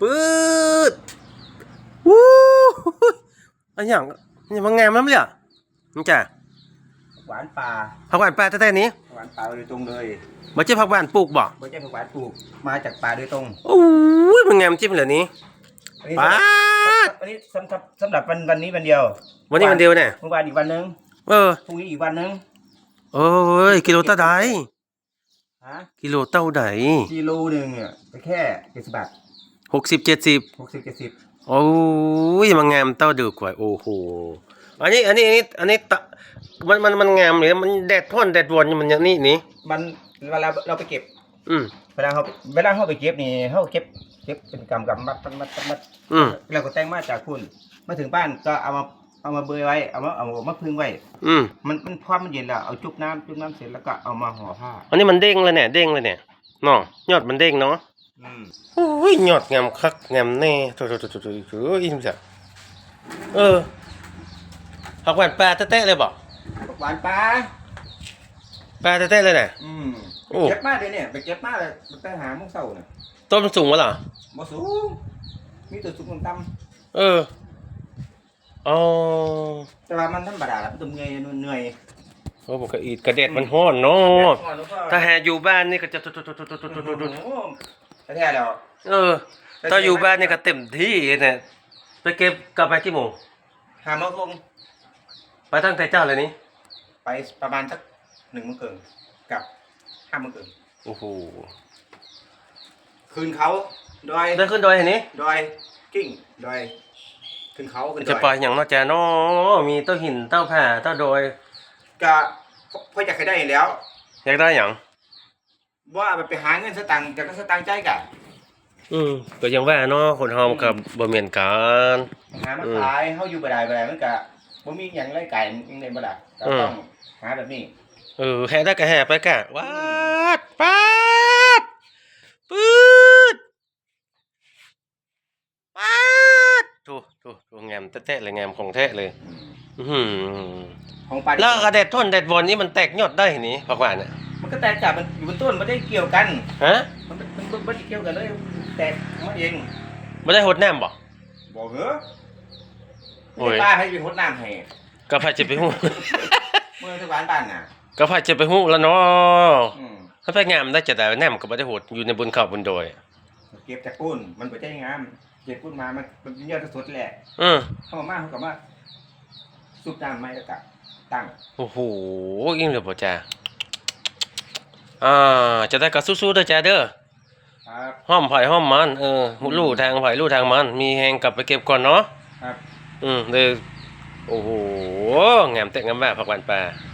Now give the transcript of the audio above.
ปื๊ดวู้อันอย่างอันอย่างมันงามมั้ยเนี่ยนี่จ้ะหวานป่าผักหวานปลาแท้ๆนี้หวานป่าโดยตรงเลยบ่ใช่ผักหวานปลูกบ่ไม่ใช่ผักหวานปลูกมาจากป่าโดยตรงโอ้ยมันงามจิ้มเหล่านี้อันนี้ปาดอันนี้สำหรับสำหรับวันวันนี้วันเดียววันนี้วันเดียวเนี่ยเมื่อวานอีกวันหนึงเออพรุ่งนี้อีกวันหนึงโอ้ยกิโลเท่าใดฮะกิโลเท่าใดกิโลหนึ่งอะไปแค่เจ็ดสิบบาท หกสิบเจ็ดสิบหกสิบเจ็ดสิบโอ้ยมันงามเต้าดือกว่าโอ้โหอันนี้อันนี้อันนี้อันนี้ตะมันมันมันงามเลยมันแดดท่อนแดดวนมันอย่างนี้นี่มันเวลาเราไปเก็บ อืมเวลาเขาเวลาเขาไปเก็บนี่เขาเก็บเก็บเป็นกำกำมัดมัดมัดมัดมัดอืมเราก็แต่งมาจากคุณมาถึงบ้านก็เอามาเอามาเบยไว้เอามาเอามาพึ่งไว้ อืมมันมันพอมันเย็นแล้วเอาจุบน้ำจุบน้ำเสร็จแล้วก็เอามาห่อผ้าอันนี้มันเด้งเลยเนี่ยเด้งเลยเนี่ยเนาะยอดมันเด้งเนาะอืมโอ้ ยยอดงามคักงามแน่โถโถโถโถโถโถอิ่มจ้ะเออผักหวานปลาแต้ๆเลยบอกหวานปลาปลาแต้ๆเลยเนี่ยอืมโอ้ไปเก็บมาเลยเนี่ยไปเก็บมาเลยไปหามุกเศร้าเนี่ยต้นมันสูงวะเหรอบ่สูงมีตัวสูงต่เอออ๋อำแต่ว่ามันธรรมดาแล้วมันต้องเหนื่อยเหนื่อยโอ้บอกกระอีดกระเด็ดมันห้อนเนาะก่อนแล้วก็ถ้าแหอยู่บ้านนี่ก็จะตุตุตุตุตุตุตุตุตุโอ้โห แท้ๆแล้วเออถ้าอยู่บ้านนี่ก็เต็มที่เนี่ยไปเก็บกลับไปกี่โมงหามาคงไปตั้งแต่เจ้าเลยนี่ไปประมาณสักหนึ่งโมงเกินกับห้าโมงเกินโอ้โหคืนเขาดอยเดินขึ้นดอยเห็นนี้ดอยกิ้งดอยขึ้นเขาขึ้นดอยจะไปอย่างเนอกแจเนาะมีเต้าหินเต้าแผ่เต้าดอยก็พ่ออยากให้ได้แล้ว อยากได้อย่าง ว่าไปหาเงินสตังค์จากสตังค์ใจกันอืมก็ยังว่าเนาะคนเฮามันกับ่เหมือนกันหามาอืมขายเฮาอยู่บ่ได้บ่ได้มันก็บ่มีหยังไล่ไก่ยังได้บ่ได้ก็อืมต้องหาแบบนี้เออแห่ได้ก็แห่ไปกะวาดปาดปื๊ดปาดโถโถโถงามแท้ๆเลยงามของแท้เลย อื้อหือของปลาแล้วกระเด็ดท่อนเด็ดวอนนี่มันแตกยอดได้นี่ผักหวานน่ะมัน ก็แตกจากมันอยู่บนต้นมันได้เกี่ยวกัน ฮะมันมันมันบ่ได้เกี่ยวกันเลยแตกมาเองบ่ได้หดน้ำบ่บ่เหรอโอ้ไม่ยได้ป้าให้เป็นหดน้ำให้ก็พาจะไปฮู้ เมื่อทุกวันบ้านน่ะก็พาจะไปฮู้แล้วเนาะอืมถ้าไปงามได้จะได้น้ำก็บ่ได้หดอยู่ในบนเขาบนดอยเก็บจากปุ้นมันบ่ใช่งามเก็บปุ้นมามันมันเป็นยอดสดแหละอือเข้ามามาเขาก็มาสูบน้ำไม่แล้วก็ตั้งโอ้โหอิ่มเลยบ่จ้า อ่าจะได้ก็สู้ๆเด้อจ้าเด้อครับห้อมไผ่ห้อมมันเออลู่ทางไผ่ลู่ทางมัน มีแหงกลับไปเก็บก่อนเนาะครับ อืมเลยโอ้โหงามแต่งามแบบผักหวานปลาค